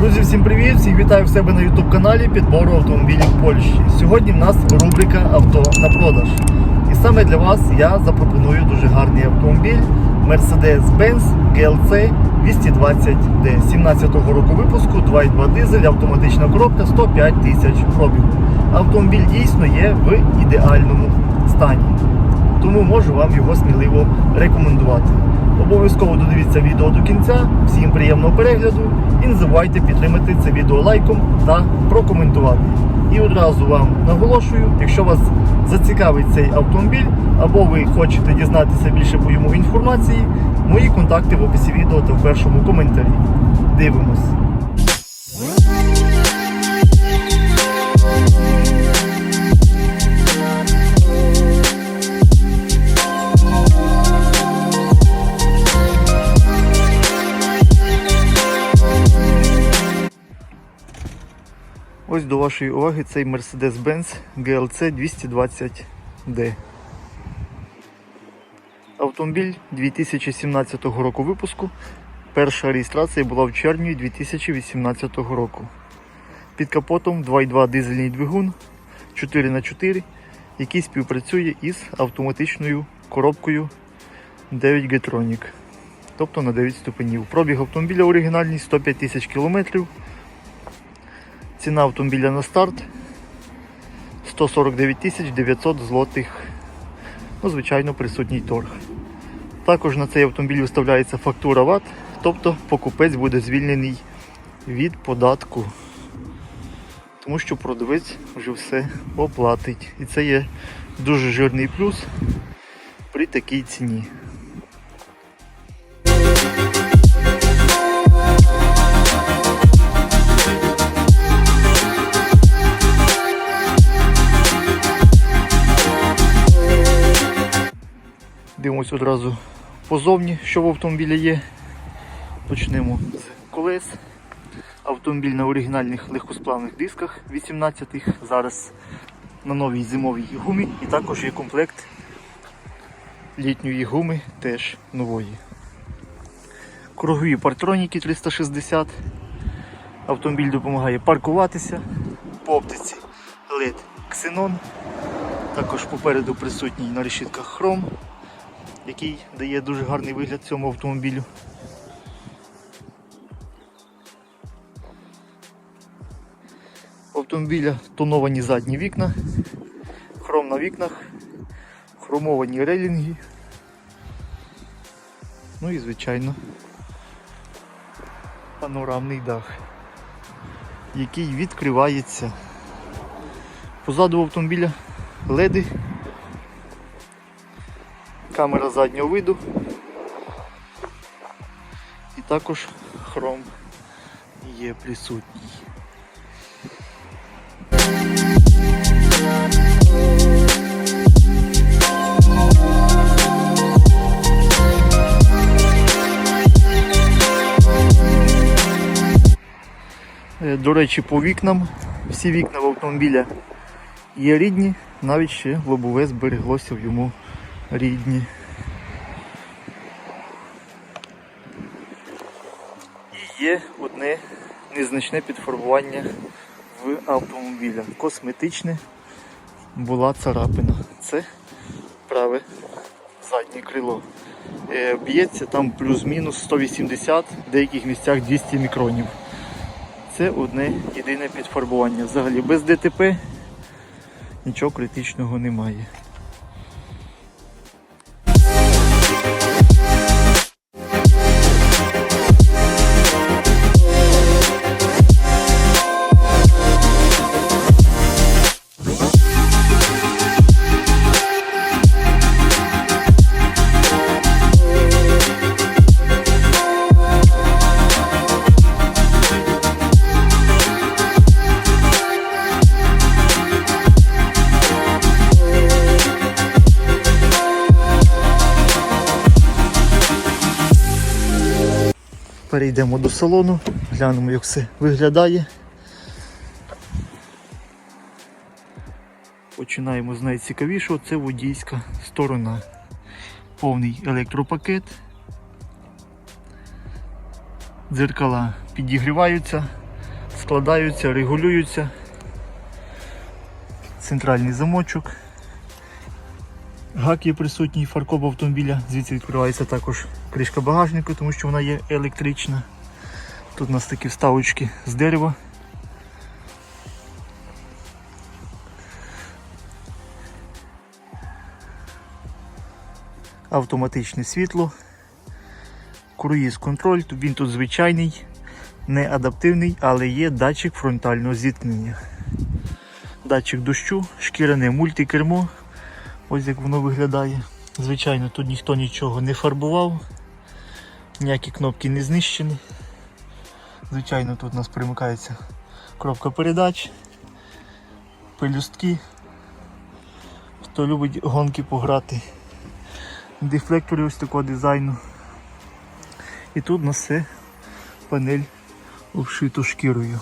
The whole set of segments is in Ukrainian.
Друзі, всім привіт! Всіх вітаю в себе на YouTube каналі підбору автомобілів Польщі. Сьогодні в нас рубрика Авто на продаж. І саме для вас я запропоную дуже гарний автомобіль Mercedes-Benz GLC 220D 17-го року випуску, 2.2 дизель, автоматична коробка 105 тисяч пробігу. Автомобіль дійсно є в ідеальному стані. Тому можу вам його сміливо рекомендувати. Обов'язково додивіться відео до кінця. Всім приємного перегляду і не забувайте підтримати це відео лайком та прокоментувати. І одразу вам наголошую, якщо вас зацікавить цей автомобіль або ви хочете дізнатися більше по йому інформації, мої контакти в описі відео та в першому коментарі. Дивимось. Ось до вашої уваги цей Mercedes-Benz GLC 220D. Автомобіль 2017 року випуску. Перша реєстрація була в червні 2018 року. Під капотом 2.2 дизельний двигун 4х4, який співпрацює із автоматичною коробкою 9 Getronic, тобто на 9 ступенів. Пробіг автомобіля оригінальний 105 тисяч кілометрів. Ціна автомобіля на старт 149 тисяч 900 злотих. Ну, звичайно, присутній торг. Також на цей автомобіль виставляється фактура ВАТ, тобто покупець буде звільнений від податку. Тому що продавець вже все оплатить. І це є дуже жирний плюс при такій ціні. Дивимось одразу позовні, що в автомобілі є. Почнемо з колес. Автомобіль на оригінальних легкосплавних дисках 18-х. Зараз на новій зимовій гумі і також є комплект літньої гуми теж нової. Кругові партроніки 360. Автомобіль допомагає паркуватися по оптиці LED Xenon. Також попереду присутній на решітках хром який дає дуже гарний вигляд цьому автомобілю. У автомобіля тоновані задні вікна, хром на вікнах, хромовані рейлінги. Ну і звичайно панорамний дах, який відкривається. Позаду автомобіля леди камера заднього виду і також хром є присутній. Е, До речі, по вікнам всі вікна в автомобіля є рідні, навіть ще лобове збереглося в йому рідні. І є одне незначне підфарбування в автомобіля. Косметичне була царапина. Це праве заднє крило. Е, Б'ється там плюс-мінус 180, в деяких місцях 200 мікронів. Це одне єдине підфарбування. Взагалі без ДТП нічого критичного немає. Перейдемо до салону, глянемо, як все виглядає. Починаємо з найцікавішого, це водійська сторона. Повний електропакет. Дзеркала підігріваються, складаються, регулюються. Центральний замочок. Гак є присутній, фаркоп автомобіля, звідси відкривається також кришка багажника, тому що вона є електрична. Тут у нас такі вставочки з дерева. Автоматичне світло, круїз контроль, він тут звичайний, не адаптивний, але є датчик фронтального зіткнення. Датчик дощу, шкіряне мультикермо. Ось як воно виглядає. Звичайно, тут ніхто нічого не фарбував, ніякі кнопки не знищені. Звичайно, тут у нас примикається коробка передач, пелюстки. Хто любить гонки пограти. Дефлектори ось такого дизайну. І тут у нас все панель обшито шкірою.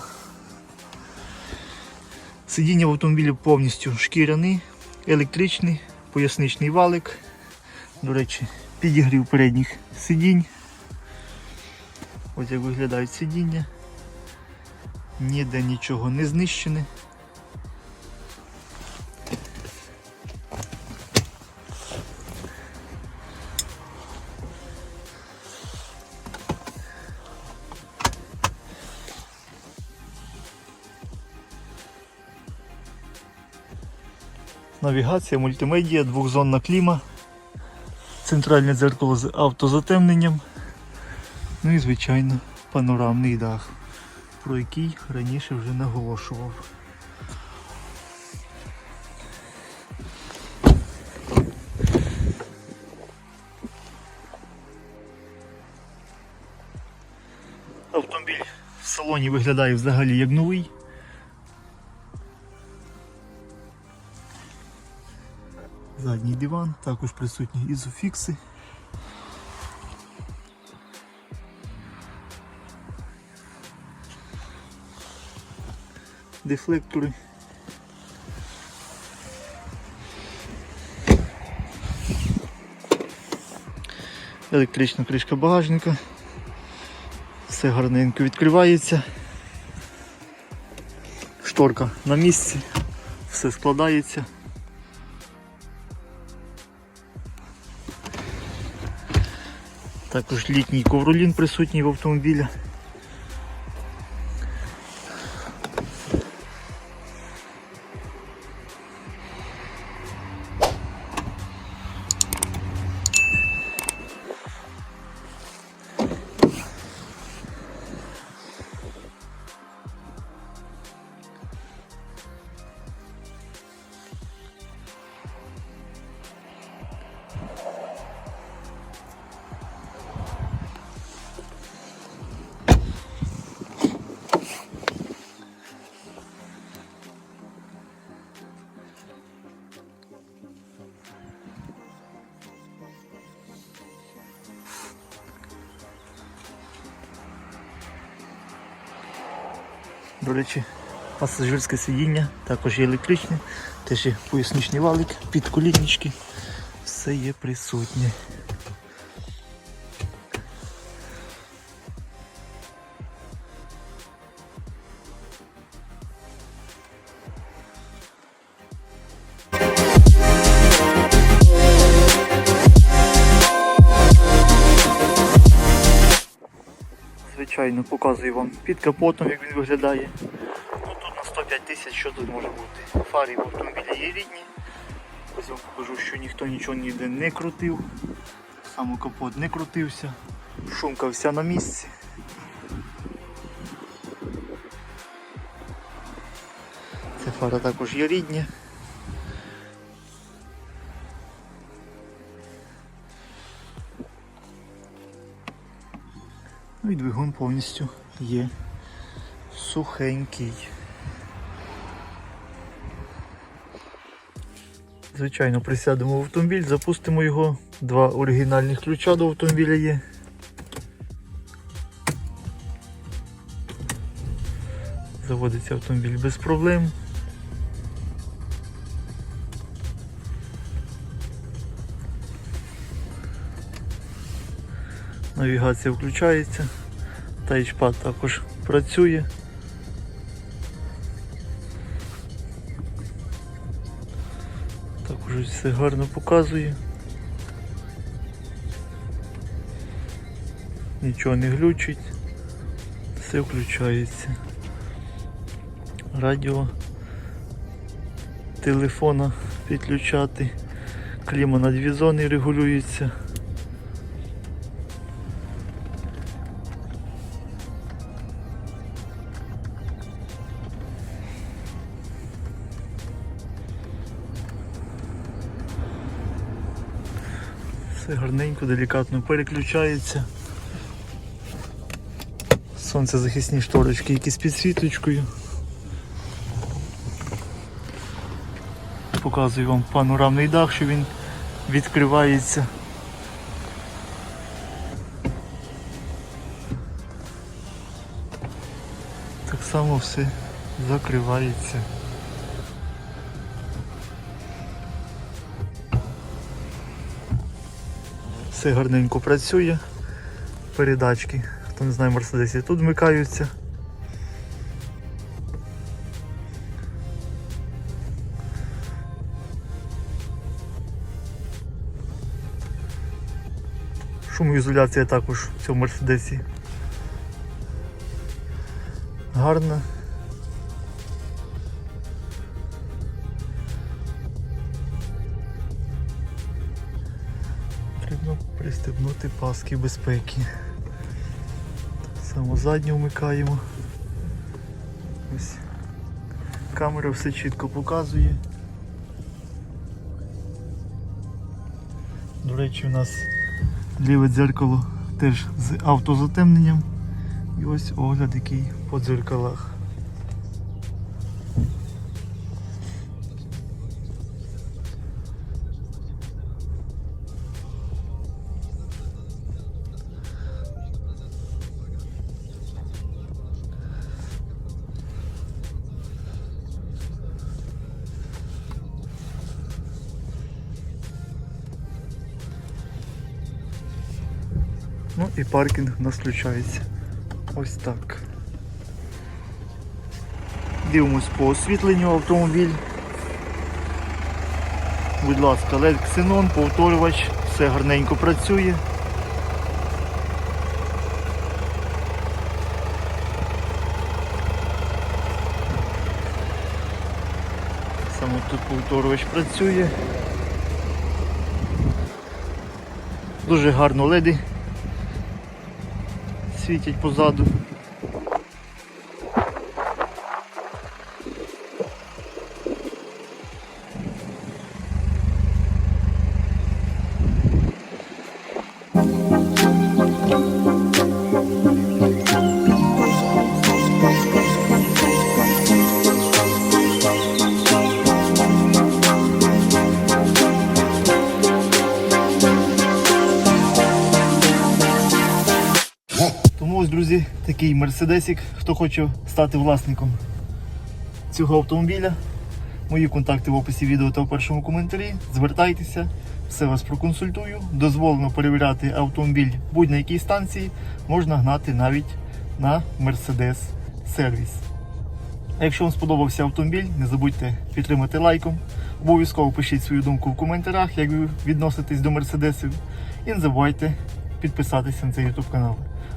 Сидіння в автомобілі повністю шкіряний, електричний, поясничний валик. До речі, підігрів передніх сидінь. Ось як виглядають сидіння. Ніде нічого не знищене. Навігація, мультимедіа, двохзонна кліма, центральне дзеркало з автозатемненням. Ну і, звичайно, панорамний дах, про який раніше вже наголошував. Автомобіль в салоні виглядає взагалі як новий. Задній диван, також присутні ізофікси. Дефлектори. Електрична кришка багажника. Все гарненько відкривається. Шторка на місці, все складається. Також літній ковролін присутній в автомобілі. До речі, пасажирське сидіння також є електричне, теж є поясничний валик, підколіннички. Все є присутнє. Звичайно, показую вам під капотом, як він виглядає. Ну, тут на 105 тисяч що тут може бути. Фари в автомобілі є рідні. Ось вам покажу, що ніхто нічого ніде не крутив. Сам капот не крутився. Шумка вся на місці. Це фара також є рідні. Ну і двигун повністю є сухенький. Звичайно, присядемо в автомобіль, запустимо його. Два оригінальних ключа до автомобіля є. Заводиться автомобіль без проблем. навігація включається, тайчпад також працює. Також все гарно показує. Нічого не глючить, все включається. Радіо телефона підключати, кліма на дві зони регулюється. Все гарненько, делікатно переключається. Сонцезахисні шторочки, які з підсвіточкою. Показую вам панорамний дах, що він відкривається. Так само все закривається. Все гарненько працює. Передачки. Хто не знає, Мерседесі тут вмикаються. Шумоізоляція також в цьому Мерседесі. Гарна. Пристебнути паски безпеки. Так само вмикаємо. Ось камера все чітко показує. До речі, у нас ліве дзеркало теж з автозатемненням. І ось огляд, який по дзеркалах. І паркінг нас включається. Ось так. Дивимось по освітленню автомобіль. Будь ласка, LED Xenon, повторювач, все гарненько працює. Саме тут повторювач працює. Дуже гарно леди світять позаду. Тому ось, друзі, такий мерседесик. Хто хоче стати власником цього автомобіля, мої контакти в описі відео та в першому коментарі. Звертайтеся, все вас проконсультую. Дозволено перевіряти автомобіль будь-на якій станції, можна гнати навіть на Mercedes сервіс. Якщо вам сподобався автомобіль, не забудьте підтримати лайком. Обов'язково пишіть свою думку в коментарях, як ви відноситесь до мерседесів. І не забувайте підписатися на цей YouTube канал.